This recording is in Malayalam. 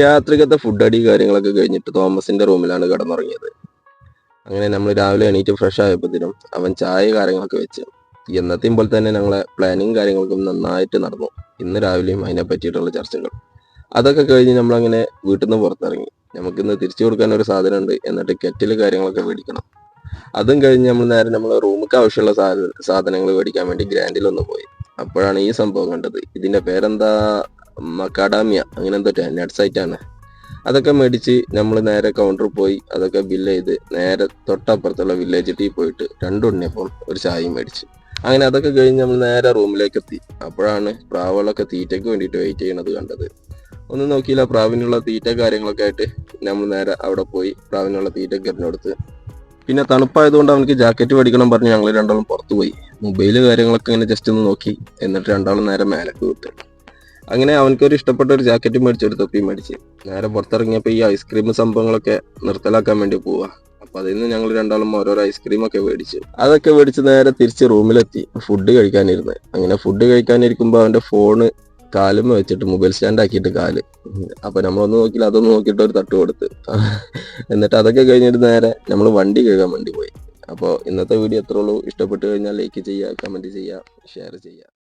രാത്രിക്കത്തെ ഫുഡ് അടി കാര്യങ്ങളൊക്കെ കഴിഞ്ഞിട്ട് തോമസിന്റെ റൂമിലാണ് കിടന്നുറങ്ങിയത്. അങ്ങനെ നമ്മൾ രാവിലെ എണീറ്റ് ഫ്രഷ് ആയപ്പോഴത്തേനും അവൻ ചായ കാര്യങ്ങളൊക്കെ വെച്ച് എന്നത്തെയും പോലെ തന്നെ ഞങ്ങളെ പ്ലാനിങ് കാര്യങ്ങൾക്കും നന്നായിട്ട് നടന്നു. ഇന്ന് രാവിലെയും അതിനെ പറ്റിയിട്ടുള്ള ചർച്ചകൾ. അതൊക്കെ കഴിഞ്ഞ് നമ്മളങ്ങനെ വീട്ടിൽ നിന്ന് പുറത്തിറങ്ങി. നമുക്കിന്ന് തിരിച്ചു കൊടുക്കാൻ ഒരു സാധനം ഉണ്ട് എന്നിട്ട് കെറ്റിൽ കാര്യങ്ങളൊക്കെ മേടിക്കണം. അതും കഴിഞ്ഞ് നമ്മൾ നേരെ നമ്മൾ റൂമിക്ക് ആവശ്യമുള്ള സാധനങ്ങൾ മേടിക്കാൻ വേണ്ടി ഗ്രാൻഡിൽ ഒന്ന് പോയി. അപ്പോഴാണ് ഈ സംഭവം കണ്ടത്. ഇതിന്റെ പേരെന്താ? മക്കാഡാമിയ അങ്ങനെ എന്തോ സൈറ്റ് ആയിട്ടാണ് അതൊക്കെ മേടിച്ച് നമ്മൾ നേരെ കൗണ്ടറിൽ പോയി അതൊക്കെ ബില്ല് ചെയ്ത് നേരെ തൊട്ടപ്പുറത്തുള്ള വില്ലേജ് ടീ പോയിട്ട് രണ്ട് ഉണ്ണിയപ്പം ഒരു ചായയും മേടിച്ച്. അങ്ങനെ അതൊക്കെ കഴിഞ്ഞ് നമ്മൾ നേരെ റൂമിലേക്ക് എത്തി. അപ്പോഴാണ് പ്രാവുകളൊക്കെ തീറ്റയ്ക്ക് വേണ്ടിയിട്ട് വെയിറ്റ് ചെയ്യണത് കണ്ടത്. ഒന്നും നോക്കിയില്ല പ്രാവിനുള്ള തീറ്റ കാര്യങ്ങളൊക്കെ ആയിട്ട് നമ്മൾ നേരെ അവിടെ പോയി പ്രാവിനുള്ള തീറ്റയ്ക്ക് എറിഞ്ഞെടുത്ത് പിന്നെ തണുപ്പായതുകൊണ്ട് അവനക്ക് ജാക്കറ്റ് മേടിക്കണം പറഞ്ഞ് ഞങ്ങൾ രണ്ടാളും പുറത്തു പോയി. മൊബൈൽ കാര്യങ്ങളൊക്കെ ഇങ്ങനെ ജസ്റ്റ് ഒന്ന് നോക്കി. എന്നിട്ട് രണ്ടാളും നേരെ മേലക്ക് വിട്ടു. അങ്ങനെ അവനക്കൊരു ഇഷ്ടപ്പെട്ട ഒരു ജാക്കറ്റ് മേടിച്ചു ഒരു തൊപ്പി മേടിച്ച്. നേരെ പുറത്തിറങ്ങിയപ്പോൾ ഈ ഐസ്ക്രീം സംഭവങ്ങളൊക്കെ നിർത്തലാക്കാൻ വേണ്ടി പോവാ. അപ്പൊ അതിൽ നിന്ന് ഞങ്ങൾ രണ്ടാളും ഓരോരോ ഐസ്ക്രീം ഒക്കെ മേടിച്ചു. അതൊക്കെ മേടിച്ച് നേരെ തിരിച്ച് റൂമിലെത്തി. ഫുഡ് കഴിക്കാനിരുന്ന്. അങ്ങനെ ഫുഡ് കഴിക്കാനിരിക്കുമ്പോൾ അവന്റെ ഫോണ് കാലും വെച്ചിട്ട് മൊബൈൽ സ്റ്റാൻഡ് ആക്കിയിട്ട് കാൽ. അപ്പൊ നമ്മളൊന്നും നോക്കിയില്ല അതൊന്നും നോക്കിയിട്ട് ഒരു തട്ട് കൊടുത്ത്. എന്നിട്ട് അതൊക്കെ കഴിഞ്ഞിട്ട് നേരെ നമ്മൾ വണ്ടി കഴുകാൻ വേണ്ടി പോയി. അപ്പോൾ ഇന്നത്തെ വീഡിയോ എത്ര ഉള്ളൂ. ഇഷ്ടപ്പെട്ട് കഴിഞ്ഞാൽ ലൈക്ക് ചെയ്യുക കമന്റ് ചെയ്യുക ഷെയർ ചെയ്യുക